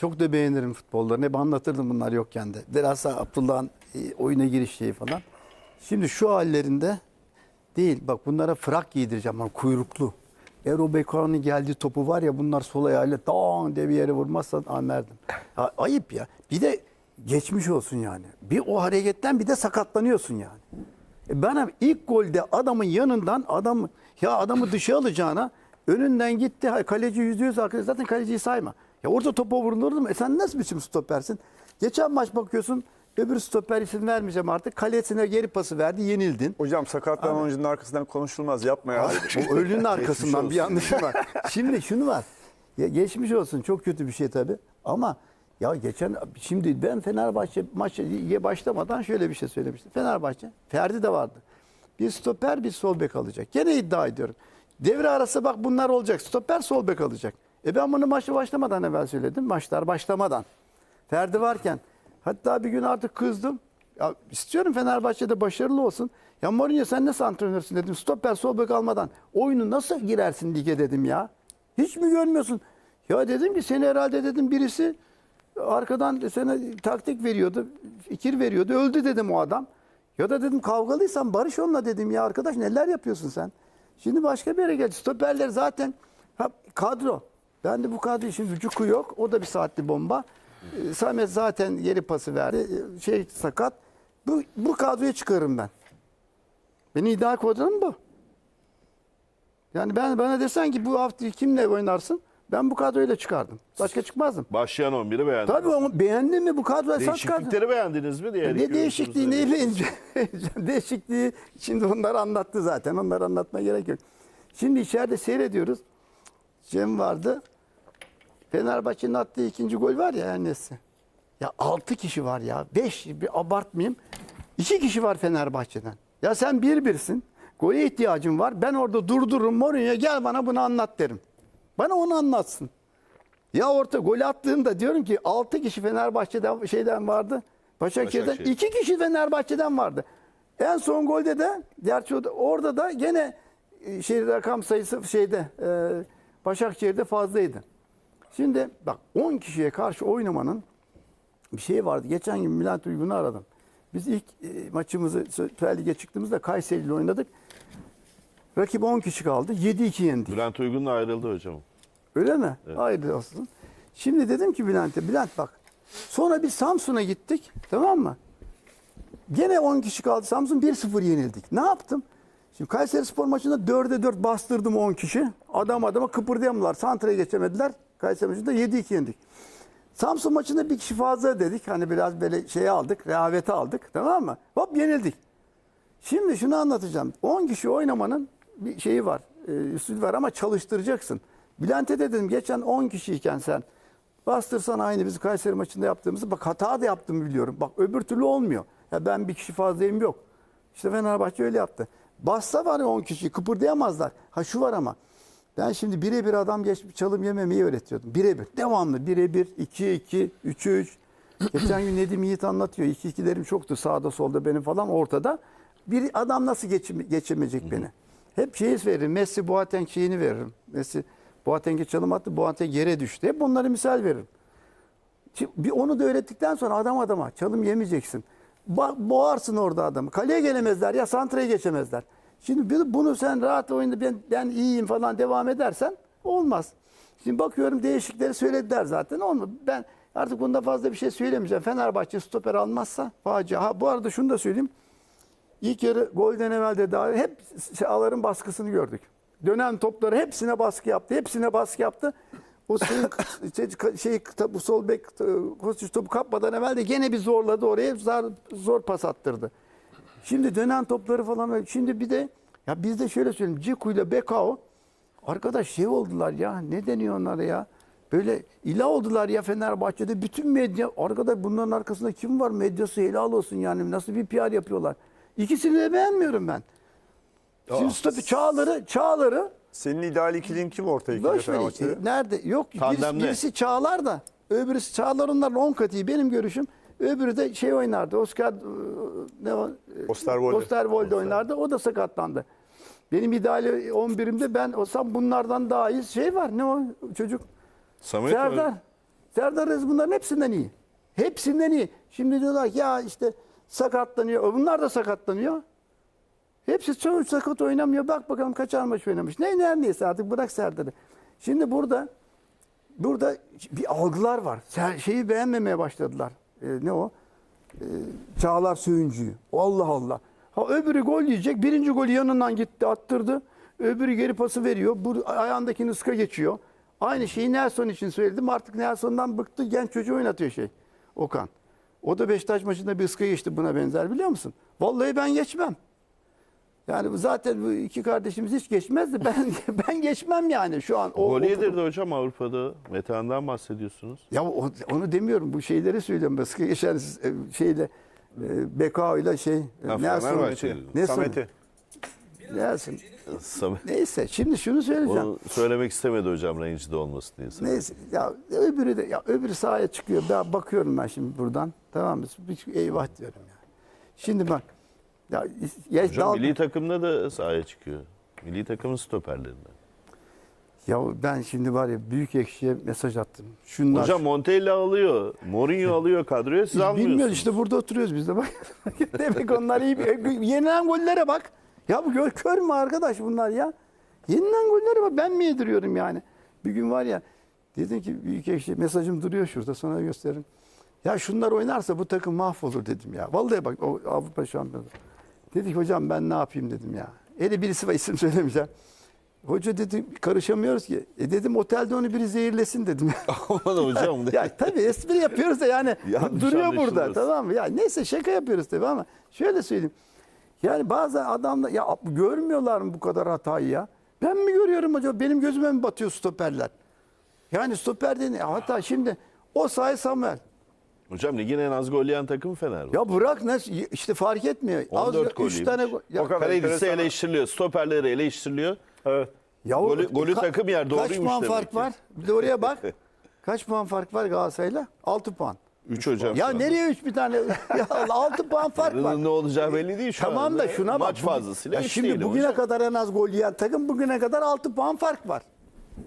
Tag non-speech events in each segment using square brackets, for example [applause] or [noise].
Çok da beğenirim futbollarını. Hep anlatırdım bunlar yokken de. Bilhassa Abdullah'ın e, oyuna giriş şeyi falan. Şimdi şu hallerinde değil. Bak bunlara frak giydireceğim ama kuyruklu. Ero Beko'nun geldiği topu var ya bunlar sol ayağıyla dağın diye bir yere vurmazsa anlardım. Ya, ayıp ya. Bir de geçmiş olsun yani. Bir o hareketten bir de sakatlanıyorsun yani. E bana ilk golde adamın yanından adam ya adamı dışa alacağına önünden gitti. Kaleci yüzde yüz arkadaş zaten kaleciyi sayma. Ya orada topa vurulur mu? E sen nasıl biçim stopersin? Geçen maç bakıyorsun öbür stoper isim vermeyeceğim artık. Kalesine geri pası verdi yenildin. Hocam sakatlanan oyuncunun arkasından konuşulmaz yapma ya. O ölünün arkasından bir yanlışım var. Şimdi şunu var. Ya geçmiş olsun çok kötü bir şey tabii. Ama ya geçen şimdi ben Fenerbahçe maçı başlamadan şöyle bir şey söylemiştim. Fenerbahçe Ferdi de vardı. Bir stoper bir sol bek alacak. Gene iddia ediyorum. Devre arası bak bunlar olacak. Stoper sol bek alacak. E ben bunu maçı başlamadan evvel söyledim. Maçlar başlamadan. Ferdi varken hatta bir gün artık kızdım. Ya istiyorum Fenerbahçe'de başarılı olsun. Ya Mourinho sen nasıl antrenörsün dedim. Stoper sol bek almadan oyunu nasıl girersin lige dedim ya. Hiç mi görmüyorsun? Ya dedim ki seni herhalde dedim birisi arkadan sana taktik veriyordu. Fikir veriyordu. Öldü dedim o adam. Ya da dedim kavgalıysan barış onunla dedim ya arkadaş neler yapıyorsun sen? Şimdi başka bir yere geldi. Stoperler zaten kadro. Ben de bu kadro şimdi Vücuku yok. O da bir saatli bomba. Ee, Samet zaten geri pası verdi. Ee, Şey sakat. Bu, bu kadroya çıkarım ben. Beni iddia kodum bu. Yani ben bana desen ki bu hafta kimle oynarsın? Ben bu kadroyla çıkardım. Başka çıkmazdım. Başlayan 11'i beğendiniz. Tabii onu beğendin mi bu kadro esas kadro. Değişiklikleri beğendiniz mi? Diğer Ne iki değişikliği oyuncunuzla neyi beğeneceğim? [laughs] Değişikliği şimdi onları anlattı zaten. Onları anlatmaya gerek yok. Şimdi içeride seyrediyoruz. Cem vardı. Fenerbahçe'nin attığı ikinci gol var ya her neyse. Ya altı kişi var ya. Beş bir abartmayayım. İki kişi var Fenerbahçe'den. Ya sen bir birsin. Gole ihtiyacın var. Ben orada durdururum Mourinho gel bana bunu anlat derim. Bana onu anlatsın. Ya orta gol attığında diyorum ki 6 kişi Fenerbahçe'den şeyden vardı. Başakşehir'den Başakşehir. 2 kişi Fenerbahçe'den vardı. En son golde de gerçi orada da gene e, şey rakam sayısı şeyde e, Başakşehir'de fazlaydı. Şimdi bak 10 kişiye karşı oynamanın bir şey vardı. Geçen gün Bülent Uygun'u aradım. Biz ilk e, maçımızı Süper Lig'e çıktığımızda Kayseri ile oynadık. Rakip 10 kişi kaldı. 7-2 yendik. Bülent Uygun'la ayrıldı hocam. Öyle mi? Hayırlı olsun. Şimdi dedim ki Bülent'e, Bülent bak. Sonra biz Samsun'a gittik. Tamam mı? Gene 10 kişi kaldı. Samsun 1-0 yenildik. Ne yaptım? Şimdi Kayseri Spor maçında 4'e 4 bastırdım 10 kişi. Adam adama kıpırdayamadılar. Santra'ya geçemediler. Kayseri maçında 7-2 yendik. Samsun maçında bir kişi fazla dedik. Hani biraz böyle şey aldık, rehaveti aldık. Tamam mı? Hop yenildik. Şimdi şunu anlatacağım. 10 kişi oynamanın bir şeyi var. E, var ama çalıştıracaksın. Bülent'e de dedim geçen 10 kişiyken sen bastırsan aynı biz Kayseri maçında yaptığımızı bak hata da yaptığımı biliyorum. Bak öbür türlü olmuyor. Ya ben bir kişi fazlayım yok. İşte Fenerbahçe öyle yaptı. Bassa var ya 10 kişi kıpırdayamazlar. Ha şu var ama ben şimdi birebir adam geçip çalım yememeyi öğretiyordum. Birebir. Devamlı birebir 2-2, 3-3. Geçen gün Nedim Yiğit anlatıyor. 2-2'lerim çoktu sağda solda benim falan ortada. Bir adam nasıl geçim, geçirmeyecek beni? Hep şeyi veririm. Messi Boateng şeyini veririm. Messi Boateng'e çalım attı. Boateng yere düştü. Hep bunları misal veririm. Şimdi bir onu da öğrettikten sonra adam adama çalım yemeyeceksin. Boğarsın orada adamı. Kaleye gelemezler ya santraya geçemezler. Şimdi bunu sen rahat oyunda ben, ben iyiyim falan devam edersen olmaz. Şimdi bakıyorum değişikleri söylediler zaten. Olmadı. Ben artık bunda fazla bir şey söylemeyeceğim. Fenerbahçe stoper almazsa facia. Ha, bu arada şunu da söyleyeyim. İlk yarı golden evvel de daha hep Çağlar'ın baskısını gördük. Dönen topları hepsine baskı yaptı. Hepsine baskı yaptı. O şeyin, [laughs] şey, şey, bu sol bek Kostiç topu kapmadan evvel de gene bir zorladı oraya. Zor, zor pas attırdı. Şimdi dönen topları falan. Şimdi bir de ya biz de şöyle söyleyeyim. Ciku ile Bekao arkadaş şey oldular ya. Ne deniyor onlara ya? Böyle ilah oldular ya Fenerbahçe'de. Bütün medya arkadaş bunların arkasında kim var? Medyası helal olsun yani. Nasıl bir PR yapıyorlar. İkisini de beğenmiyorum ben. Şimdi stopu Çağlar'ı, Çağlar'ı Senin ideal ikilin kim orta ikili. Fenerbahçe'de? Nerede? Yok. Birisi, birisi Çağlar da. Öbürüsü Çağlar onların 10 katı. Benim görüşüm. Öbürü de şey oynardı. Oscar e, ne o? Osterwolde. Osterwolde oynardı. O da sakatlandı. Benim ideal 11'imde ben olsam bunlardan daha iyi şey var. Ne o çocuk? Samet Serdar. mi? Serdar Aziz bunların hepsinden iyi. Hepsinden iyi. Şimdi diyorlar ki ya işte sakatlanıyor. Bunlar da sakatlanıyor. Hepsi çoğu sakat oynamıyor. Bak bakalım kaçar maç oynamış. Ne ne neyse artık bırak Serdar'ı. Şimdi burada burada bir algılar var. Şeyi beğenmemeye başladılar. Ee, ne o? Ee, Çağlar Söyüncü'yü. Allah Allah. Ha öbürü gol yiyecek. Birinci golü yanından gitti attırdı. Öbürü geri pası veriyor. Bu ayağındaki ıska geçiyor. Aynı şeyi Nelson için söyledim. Artık Nelson'dan bıktı. Genç çocuğu oynatıyor şey. Okan. O da Beşiktaş maçında bir ıska geçti buna benzer biliyor musun? Vallahi ben geçmem. Yani bu zaten bu iki kardeşimiz hiç geçmez de ben [laughs] [laughs] ben geçmem yani şu an. O, Gol yedirdi hocam Avrupa'da. Metehan'dan bahsediyorsunuz. ya o- onu demiyorum. Bu şeyleri söylüyorum. Sıkı geçer [laughs] e, şeyle e, Bekao ile şey e, Ha, Nelson. Fenerbahçe. Nelson. Samet'i. Nelson. Samet- Neyse şimdi şunu söyleyeceğim. Onu söylemek istemedi hocam rencide olmasın diye. Neyse ya öbürü de ya öbürü sahaya çıkıyor. Ben bakıyorum ben şimdi buradan. Tamam mı? Bir- Eyvah diyorum ya. Şimdi bak. Ya, ya Hocam dal- milli takımda da sahaya çıkıyor. Milli takımın stoperlerinden. ya ben şimdi var ya büyük ekşiye mesaj attım. Şunlar Hocam Montella alıyor. Mourinho alıyor kadroya siz almıyorsunuz. Bilmiyoruz işte burada oturuyoruz biz de bak. [laughs] Demek onlar iyi. bir- Yenilen gollere bak. Ya bu gör, kör mü arkadaş bunlar ya? Yenilen gollere bak. Ben mi yediriyorum yani? Bir gün var ya dedim ki büyük ekşi mesajım duruyor şurada sonra gösteririm. Ya şunlar oynarsa bu takım mahvolur dedim ya. Vallahi bak o Avrupa şampiyonu. Dedik hocam ben ne yapayım dedim ya. Hele birisi var isim söylemeyeceğim. Hoca dedi karışamıyoruz ki. E dedim otelde onu biri zehirlesin dedim. [laughs] [laughs] Aman hocam. [laughs] ya tabii espri yapıyoruz da yani Yanlış duruyor burada tamam mı? Ya neyse şaka yapıyoruz tabii ama şöyle söyleyeyim. Yani bazı adamlar ya görmüyorlar mı bu kadar hatayı ya? Ben mi görüyorum acaba? Benim gözüme mi batıyor stoperler? Yani stoper dediğin hatta şimdi o say Samuel. Hocam ligin en az gol yiyen takım Fenerbahçe. Ya bırak ne işte fark etmiyor. 14 gol 3 yemiş. tane gol. Ya, Kalecisi eleştiriliyor. Stoperleri eleştiriliyor. Evet. ya Golü- golü takım yer, Kaç doğruymuş puan demek fark ki. var? Bir de oraya bak. [laughs] Kaç puan fark var Galatasaray'la? 6 puan. 3 hocam. Ya nereye 3 bir tane? [laughs] ya 6 puan fark var. Ne olacağı belli değil şu Tamam anda. da şuna bak. Maç fazlasıyla Ya Şimdi bugüne hocam. kadar en az gol yiyen takım bugüne kadar 6 puan fark var.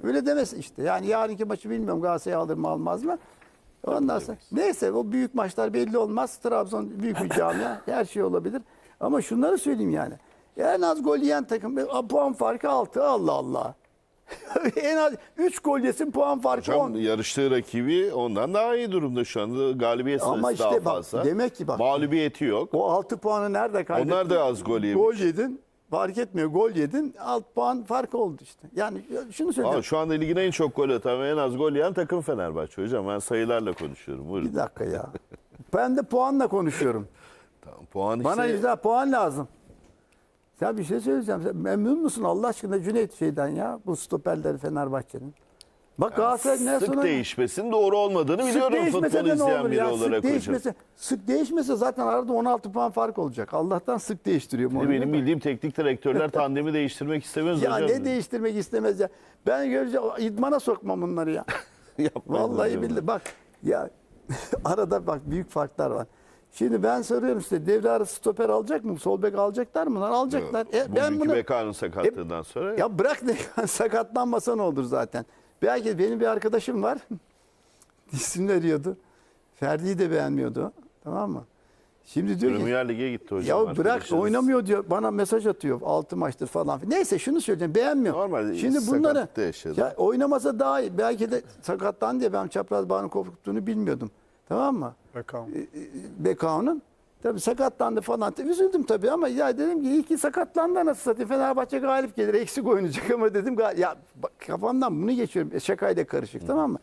Öyle demesin işte. Yani yarınki maçı bilmiyorum Galatasaray alır mı almaz mı? Ondan sonra neyse o büyük maçlar belli olmaz. Trabzon büyük bir camia. [laughs] Her şey olabilir. Ama şunları söyleyeyim yani. En az gol yiyen takım e, puan farkı 6. Allah Allah. [laughs] en az 3 gol yesin puan farkı Hocam 10. yarıştığı rakibi ondan daha iyi durumda şu anda. Galibiyet Ama sayısı işte daha bak, fazla. demek ki bak- Mağlubiyeti yok. O 6 puanı nerede kaybettin? Onlar da az gol yemiş. Gol yedin. Fark etmiyor. Gol yedin. 6 puan fark oldu işte. Yani şunu söyleyeyim. Ama şu anda ligin en çok gol atan ve en az gol yiyen takım Fenerbahçe hocam. Ben sayılarla konuşuyorum. Buyurun. Bir dakika ya. Ben de puanla konuşuyorum. [laughs] Tamam, puan Bana işte puan lazım. Ya bir şey söyleyeceğim. Sen memnun musun Allah aşkına Cüneyt şeyden ya? Bu stoperleri Fenerbahçe'nin. Bak Galatasaray ne sık sonra... değişmesinin doğru olmadığını biliyorum futbol izleyen biri ya? olarak Sık hocam. değişmese, sık değişmese zaten arada 16 puan fark olacak. Allah'tan sık değiştiriyor. Mourinho Benim da. bildiğim teknik direktörler [laughs] tandemi değiştirmek istemez Ya hocam. ne değiştirmek istemez ya. Ben göreceğim idmana sokmam bunları ya. [laughs] Vallahi hocam. billahi bak ya [laughs] arada bak büyük farklar var. Şimdi ben soruyorum size devre arası stoper alacak mı? Sol bek alacaklar mı? Lan alacaklar. E, ben bunu Bekan'ın sakatlığından sonra ya bırak ne sakatlanmasa ne olur zaten. Belki benim bir arkadaşım var. [laughs] İsim veriyordu. Ferdi'yi de beğenmiyordu. Tamam mı? Şimdi diyor ki Premier Lig'e gitti hocam. ya bırak arkadaşınız. oynamıyor diyor. Bana mesaj atıyor. 6 maçtır falan. Neyse şunu söyleyeceğim. Beğenmiyor. Normal, Şimdi bunları yaşadı. ya oynamasa daha iyi. Belki de sakatlandı diye ben çapraz bağını kopuktuğunu bilmiyordum. Tamam mı? Bakalım. Bekao'nun. Tabii sakatlandı falan. Üzüldüm tabii ama ya dedim ki iyi ki sakatlandı nasıl satayım. Fenerbahçe galip gelir. Eksik oynayacak [laughs] ama dedim ya bak, kafamdan bunu geçiyorum. E, Şakayla karışık tamam mı?